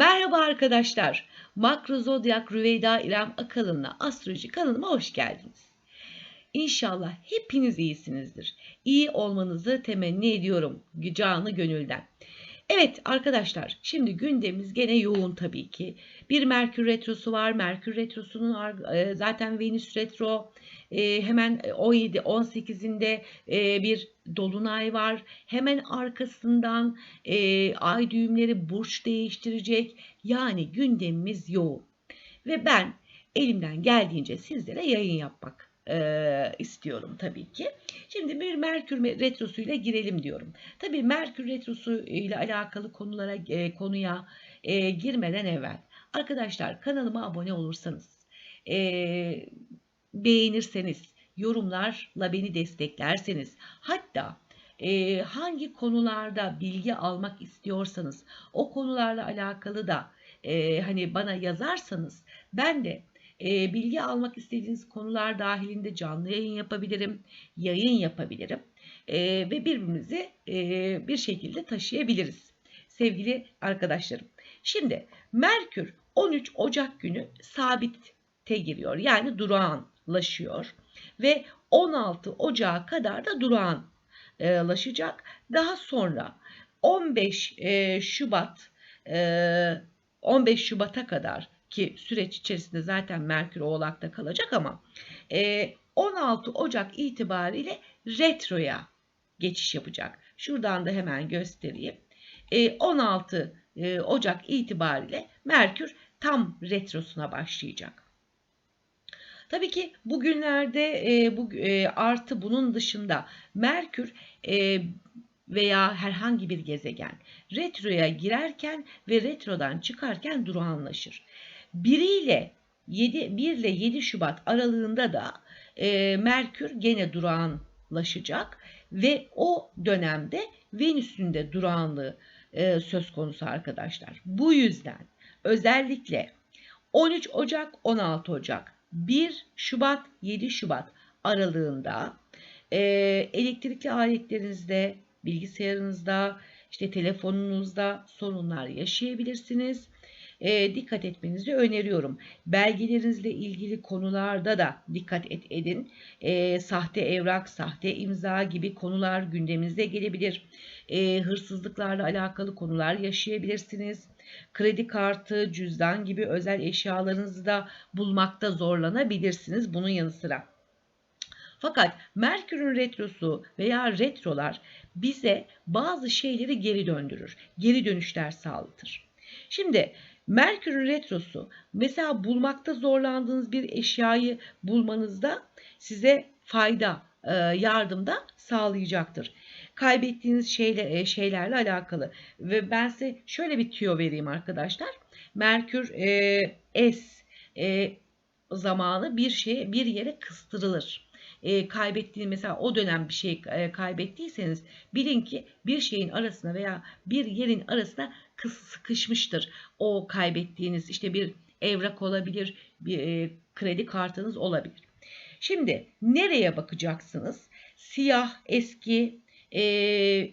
Merhaba arkadaşlar. Makro Zodyak Rüveyda İrem Akalın'la Astroloji kanalıma hoş geldiniz. İnşallah hepiniz iyisinizdir. İyi olmanızı temenni ediyorum canı gönülden. Evet arkadaşlar şimdi gündemimiz gene yoğun tabii ki. Bir Merkür Retrosu var. Merkür Retrosu'nun e, zaten Venüs Retro e, hemen 17-18'inde e, bir dolunay var. Hemen arkasından ay düğümleri burç değiştirecek. Yani gündemimiz yoğun. Ve ben elimden geldiğince sizlere yayın yapmak e, istiyorum tabii ki. Şimdi bir Merkür Retrosu ile girelim diyorum. Tabii Merkür Retrosu ile alakalı konulara konuya girmeden evvel arkadaşlar kanalıma abone olursanız beğenirseniz yorumlarla beni desteklerseniz hatta e, hangi konularda bilgi almak istiyorsanız o konularla alakalı da e, hani bana yazarsanız ben de bilgi almak istediğiniz konular dahilinde canlı yayın yapabilirim, yayın yapabilirim ve birbirimizi bir şekilde taşıyabiliriz sevgili arkadaşlarım. Şimdi Merkür 13 Ocak günü sabitte giriyor yani durağanlaşıyor ve 16 Ocağı kadar da durağanlaşacak. Daha sonra 15 Şubat 15 Şubat'a kadar ki süreç içerisinde zaten Merkür Oğlak'ta kalacak ama 16 Ocak itibariyle retroya geçiş yapacak. Şuradan da hemen göstereyim. 16 Ocak itibariyle Merkür tam retrosuna başlayacak. Tabii ki bugünlerde e, bu e, artı bunun dışında Merkür e, veya herhangi bir gezegen retroya girerken ve retrodan çıkarken durağanlaşır. 1 ile 7 1 ile 7 Şubat aralığında da e, Merkür gene durağanlaşacak ve o dönemde Venüs'ün de durağanlığı e, söz konusu arkadaşlar. Bu yüzden özellikle 13 Ocak 16 Ocak 1 Şubat 7 Şubat aralığında e, elektrikli aletlerinizde bilgisayarınızda işte telefonunuzda sorunlar yaşayabilirsiniz e, dikkat etmenizi öneriyorum. Belgelerinizle ilgili konularda da dikkat et, edin. E, sahte evrak, sahte imza gibi konular gündeminize gelebilir. E, hırsızlıklarla alakalı konular yaşayabilirsiniz. Kredi kartı, cüzdan gibi özel eşyalarınızı da bulmakta zorlanabilirsiniz bunun yanı sıra. Fakat Merkür'ün retrosu veya retrolar bize bazı şeyleri geri döndürür. Geri dönüşler sağlatır. Şimdi Merkür'ün retrosu mesela bulmakta zorlandığınız bir eşyayı bulmanızda size fayda, e, yardımda sağlayacaktır. Kaybettiğiniz şeyle, e, şeylerle alakalı ve ben size şöyle bir tüyo vereyim arkadaşlar. Merkür e, S e, zamanı bir şeye bir yere kıstırılır e, kaybettiğiniz mesela o dönem bir şey e, kaybettiyseniz bilin ki bir şeyin arasına veya bir yerin arasına sıkışmıştır. O kaybettiğiniz işte bir evrak olabilir, bir e, kredi kartınız olabilir. Şimdi nereye bakacaksınız? Siyah eski e,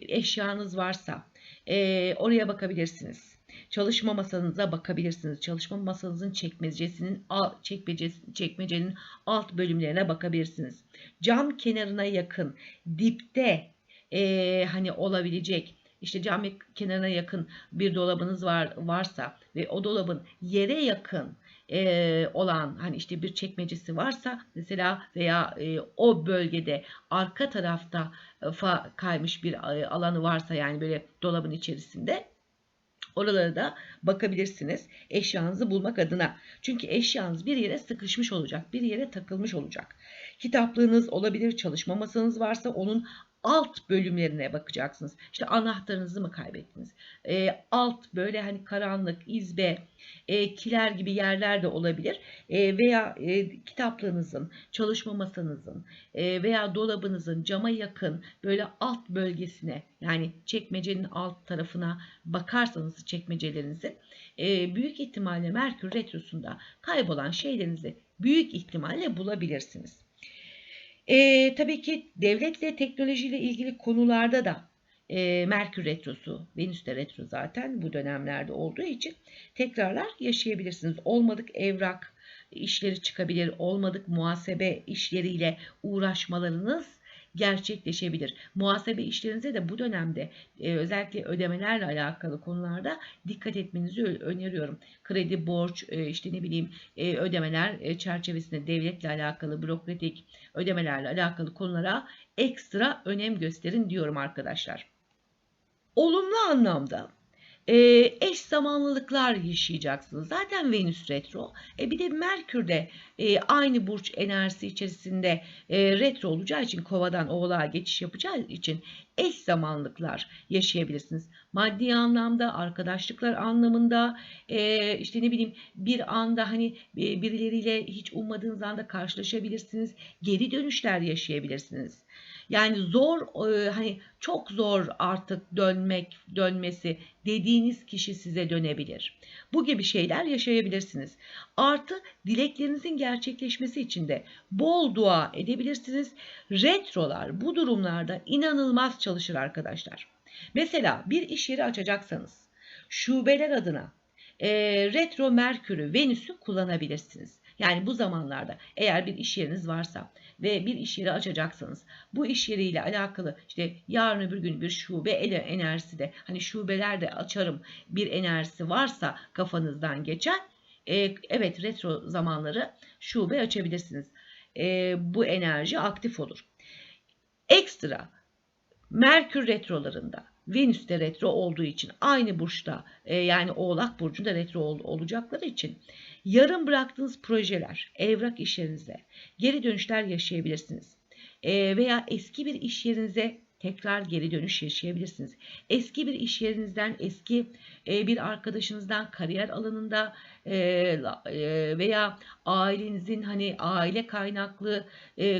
eşyanız varsa e, oraya bakabilirsiniz. Çalışma masanıza bakabilirsiniz. Çalışma masanızın çekmecesinin alt, çekmecenin alt bölümlerine bakabilirsiniz. Cam kenarına yakın dipte e, hani olabilecek işte cam kenarına yakın bir dolabınız var varsa ve o dolabın yere yakın e, olan hani işte bir çekmecesi varsa mesela veya e, o bölgede arka tarafta e, fa kaymış bir e, alanı varsa yani böyle dolabın içerisinde Oralara da bakabilirsiniz eşyanızı bulmak adına. Çünkü eşyanız bir yere sıkışmış olacak, bir yere takılmış olacak. Kitaplığınız olabilir, çalışma masanız varsa onun alt bölümlerine bakacaksınız. İşte anahtarınızı mı kaybettiniz? E, alt böyle hani karanlık, izbe, e, kiler gibi yerler de olabilir. E, veya e, kitaplığınızın, çalışma masanızın e, veya dolabınızın cama yakın böyle alt bölgesine yani çekmecenin alt tarafına bakarsanız çekmecelerinizin e, büyük ihtimalle Merkür Retrosu'nda kaybolan şeylerinizi büyük ihtimalle bulabilirsiniz. E, tabii ki devletle teknolojiyle ilgili konularda da e, Merkür Retrosu, Venüs de retro zaten bu dönemlerde olduğu için tekrarlar yaşayabilirsiniz. Olmadık evrak işleri çıkabilir, olmadık muhasebe işleriyle uğraşmalarınız gerçekleşebilir. Muhasebe işlerinize de bu dönemde e, özellikle ödemelerle alakalı konularda dikkat etmenizi öneriyorum. Kredi, borç, e, işte ne bileyim e, ödemeler çerçevesinde devletle alakalı bürokratik ödemelerle alakalı konulara ekstra önem gösterin diyorum arkadaşlar. Olumlu anlamda e, eş zamanlılıklar yaşayacaksınız. Zaten Venüs retro. E, bir de Merkür de e, aynı burç enerjisi içerisinde e, retro olacağı için kovadan oğlağa geçiş yapacağı için eş zamanlıklar yaşayabilirsiniz. Maddi anlamda, arkadaşlıklar anlamında, e, işte ne bileyim bir anda hani e, birileriyle hiç ummadığınız anda karşılaşabilirsiniz. Geri dönüşler yaşayabilirsiniz. Yani zor e, hani çok zor artık dönmek dönmesi dediğiniz kişi size dönebilir. Bu gibi şeyler yaşayabilirsiniz. Artı dileklerinizin gerçekleşmesi için de bol dua edebilirsiniz. Retrolar bu durumlarda inanılmaz çalışır arkadaşlar. Mesela bir iş yeri açacaksanız şubeler adına e, retro merkürü venüsü kullanabilirsiniz. Yani bu zamanlarda eğer bir iş yeriniz varsa ve bir iş yeri açacaksanız bu iş yeriyle alakalı işte yarın öbür gün bir şube enerjisi de hani şubeler de açarım bir enerjisi varsa kafanızdan geçen e, evet retro zamanları şube açabilirsiniz. E, bu enerji aktif olur. Ekstra Merkür retrolarında Venüs'te retro olduğu için aynı burçta e, yani Oğlak burcunda retro ol, olacakları için yarım bıraktığınız projeler, evrak işlerinize geri dönüşler yaşayabilirsiniz. E, veya eski bir iş yerinize tekrar geri dönüş yaşayabilirsiniz. Eski bir iş yerinizden, eski e, bir arkadaşınızdan kariyer alanında e, e, veya ailenizin hani aile kaynaklı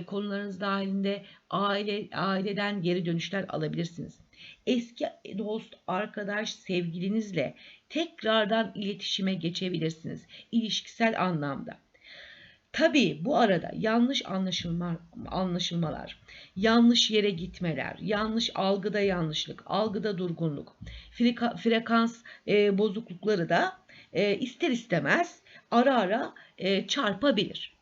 konularınız dahilinde aile aileden geri dönüşler alabilirsiniz. Eski dost, arkadaş, sevgilinizle tekrardan iletişime geçebilirsiniz ilişkisel anlamda. Tabii bu arada yanlış anlaşılma, anlaşılmalar, yanlış yere gitmeler, yanlış algıda yanlışlık, algıda durgunluk, freka, frekans e, bozuklukları da e, ister istemez ara ara e, çarpabilir.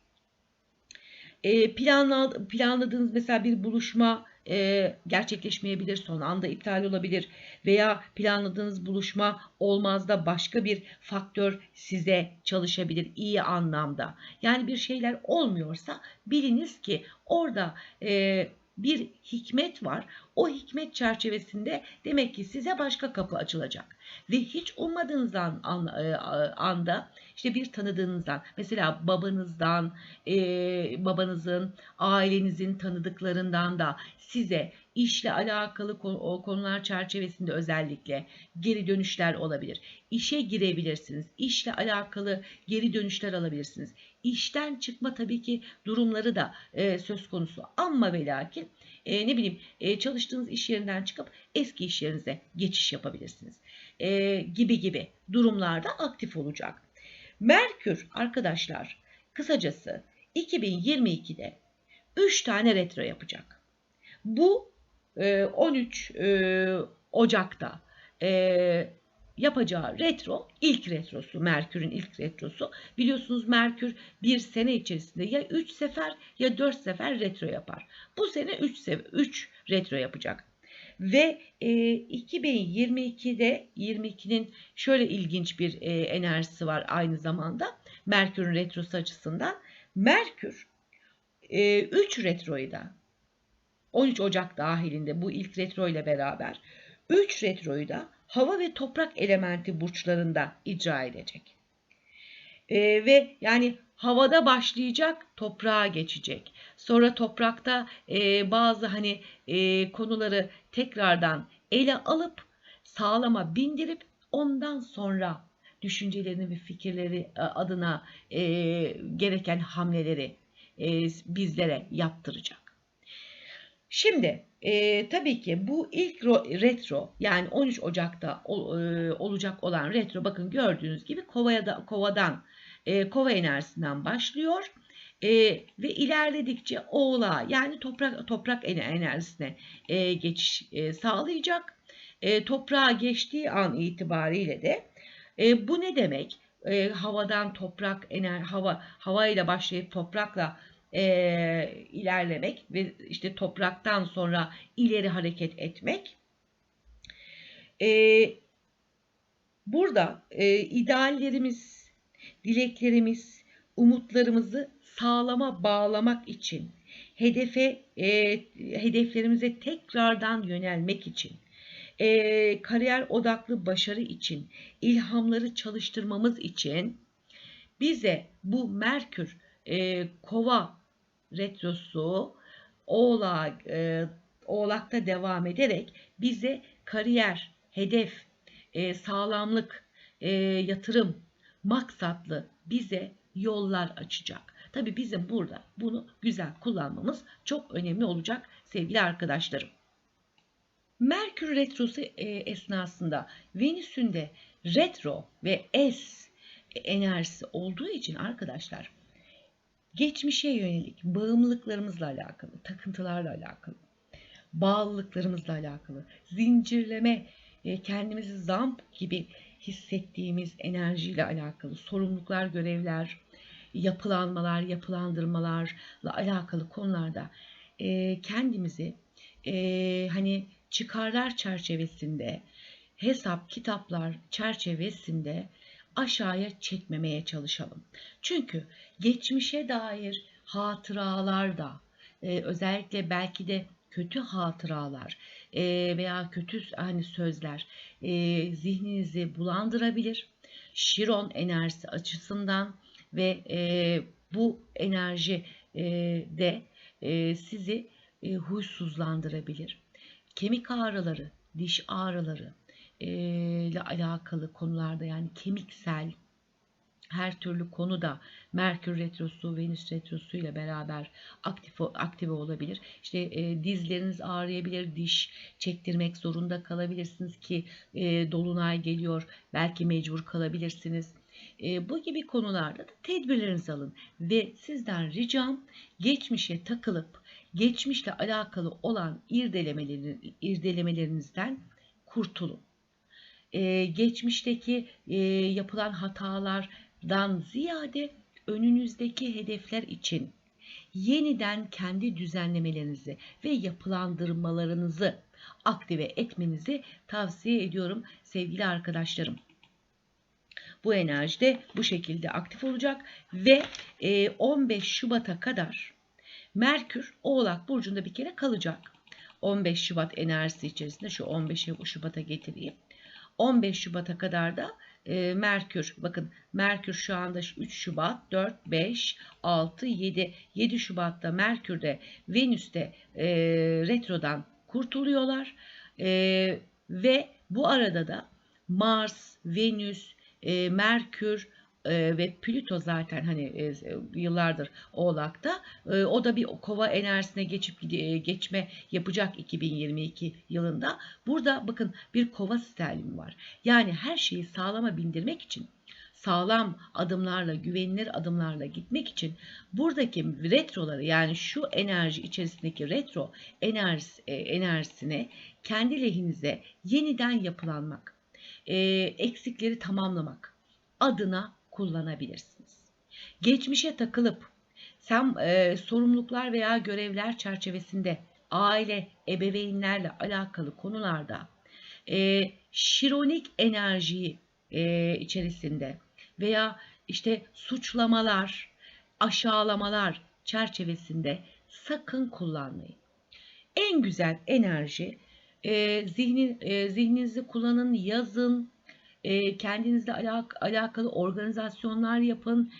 E, planla, planladığınız mesela bir buluşma e, gerçekleşmeyebilir, son anda iptal olabilir veya planladığınız buluşma olmaz da başka bir faktör size çalışabilir iyi anlamda. Yani bir şeyler olmuyorsa biliniz ki orada e, bir hikmet var. O hikmet çerçevesinde demek ki size başka kapı açılacak. Ve hiç ummadığınız an, an, e, anda işte bir tanıdığınızdan mesela babanızdan, e, babanızın, ailenizin tanıdıklarından da size işle alakalı konular çerçevesinde özellikle geri dönüşler olabilir. İşe girebilirsiniz. İşle alakalı geri dönüşler alabilirsiniz. İşten çıkma tabii ki durumları da e, söz konusu. Ama ve e, ne bileyim e, çalıştığınız iş yerinden çıkıp eski iş yerinize geçiş yapabilirsiniz. Gibi gibi durumlarda aktif olacak. Merkür arkadaşlar kısacası 2022'de 3 tane retro yapacak. Bu 13 e, e, Ocak'ta e, yapacağı retro ilk retrosu Merkür'ün ilk retrosu. Biliyorsunuz Merkür bir sene içerisinde ya 3 sefer ya 4 sefer retro yapar. Bu sene 3 sefer 3 retro yapacak. Ve e, 2022'de 22'nin şöyle ilginç bir e, enerjisi var aynı zamanda Merkür'ün retrosu açısından. Merkür e, 3 retroyu da 13 Ocak dahilinde bu ilk retro ile beraber 3 retroyu da hava ve toprak elementi burçlarında icra edecek. E, ve yani havada başlayacak, toprağa geçecek. Sonra toprakta e, bazı hani e, konuları tekrardan ele alıp sağlama bindirip ondan sonra düşüncelerini ve fikirleri e, adına e, gereken hamleleri e, bizlere yaptıracak. Şimdi e, tabii ki bu ilk retro yani 13 Ocak'ta ol, e, olacak olan retro bakın gördüğünüz gibi kovaya da, kovadan e, kova enerjisinden başlıyor e, ve ilerledikçe oğlağa yani toprak toprak enerjisine e, geçiş e, sağlayacak e, toprağa geçtiği an itibariyle de e, bu ne demek? E, havadan toprak ener hava havayla başlayıp toprakla e, ilerlemek ve işte topraktan sonra ileri hareket etmek. E, burada e, ideallerimiz, dileklerimiz, umutlarımızı sağlama bağlamak için, hedefe e, hedeflerimize tekrardan yönelmek için, e, kariyer odaklı başarı için, ilhamları çalıştırmamız için bize bu Merkür e, Kova retrosu Oğlak, e, Oğlak'ta devam ederek bize kariyer, hedef, e, sağlamlık, e, yatırım, maksatlı bize yollar açacak. Tabi bizim burada bunu güzel kullanmamız çok önemli olacak sevgili arkadaşlarım. Merkür retrosu e, esnasında Venüs'ün de retro ve S enerjisi olduğu için arkadaşlar geçmişe yönelik bağımlılıklarımızla alakalı, takıntılarla alakalı, bağlılıklarımızla alakalı, zincirleme, e, kendimizi zamp gibi hissettiğimiz enerjiyle alakalı sorumluluklar, görevler, yapılanmalar, yapılandırmalarla alakalı konularda e, kendimizi e, hani çıkarlar çerçevesinde, hesap, kitaplar çerçevesinde aşağıya çekmemeye çalışalım. Çünkü geçmişe dair hatıralar da e, özellikle belki de kötü hatıralar e, veya kötü hani sözler e, zihninizi bulandırabilir. Şiron enerjisi açısından ve e, bu enerji e, de e, sizi e, huysuzlandırabilir. Kemik ağrıları, diş ağrıları ile alakalı konularda yani kemiksel her türlü konuda Merkür retrosu, Venüs retrosu ile beraber aktif aktive olabilir. İşte e, dizleriniz ağrıyabilir, diş çektirmek zorunda kalabilirsiniz ki e, dolunay geliyor. Belki mecbur kalabilirsiniz. E, bu gibi konularda da tedbirlerinizi alın ve sizden ricam geçmişe takılıp geçmişle alakalı olan irdelemelerinizden kurtulun. E, geçmişteki e, yapılan hatalardan ziyade önünüzdeki hedefler için yeniden kendi düzenlemelerinizi ve yapılandırmalarınızı aktive etmenizi tavsiye ediyorum sevgili arkadaşlarım. Bu enerji de bu şekilde aktif olacak ve 15 Şubat'a kadar Merkür Oğlak Burcu'nda bir kere kalacak. 15 Şubat enerjisi içerisinde şu 15 Şubat'a getireyim. 15 Şubat'a kadar da e, Merkür bakın Merkür şu anda 3 Şubat 4 5 6 7 7 Şubat'ta Merkür'de Venüs'te e, retrodan kurtuluyorlar. E, ve bu arada da Mars, Venüs, e, Merkür, e, ve Plüto zaten hani e, yıllardır Oğlak'ta. E, o da bir kova enerjisine geçip e, geçme yapacak 2022 yılında. Burada bakın bir kova sterlimi var. Yani her şeyi sağlama bindirmek için sağlam adımlarla, güvenilir adımlarla gitmek için buradaki retroları yani şu enerji içerisindeki retro enerjisi, e, enerjisine kendi lehinize yeniden yapılanmak, e, eksikleri tamamlamak adına kullanabilirsiniz. Geçmişe takılıp sen e, sorumluluklar veya görevler çerçevesinde aile, ebeveynlerle alakalı konularda e, şironik enerjiyi e, içerisinde veya işte suçlamalar, aşağılamalar çerçevesinde sakın kullanmayın. En güzel enerji e, zihni, e, zihninizi kullanın, yazın, e, kendinizle alak alakalı organizasyonlar yapın,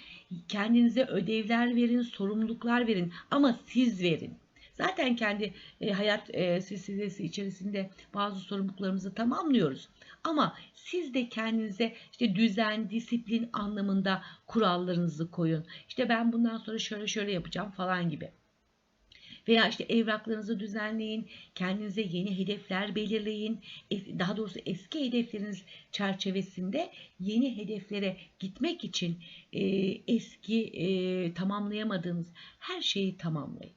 kendinize ödevler verin, sorumluluklar verin ama siz verin. Zaten kendi e, hayat e, silsilesi içerisinde bazı sorumluluklarımızı tamamlıyoruz. Ama siz de kendinize işte düzen, disiplin anlamında kurallarınızı koyun. İşte ben bundan sonra şöyle şöyle yapacağım falan gibi. Veya işte evraklarınızı düzenleyin, kendinize yeni hedefler belirleyin. Daha doğrusu eski hedefleriniz çerçevesinde yeni hedeflere gitmek için e, eski e, tamamlayamadığınız her şeyi tamamlayın.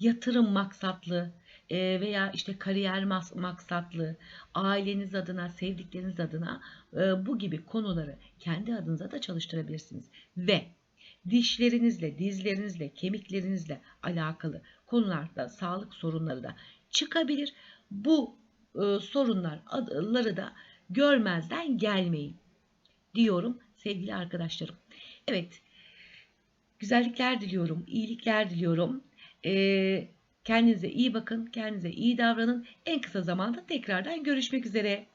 Yatırım maksatlı, e, veya işte kariyer maksatlı, aileniz adına, sevdikleriniz adına e, bu gibi konuları kendi adınıza da çalıştırabilirsiniz. Ve dişlerinizle, dizlerinizle, kemiklerinizle alakalı konularda sağlık sorunları da çıkabilir. Bu e, sorunları da görmezden gelmeyin diyorum sevgili arkadaşlarım. Evet, güzellikler diliyorum, iyilikler diliyorum. Ee, kendinize iyi bakın, kendinize iyi davranın. En kısa zamanda tekrardan görüşmek üzere.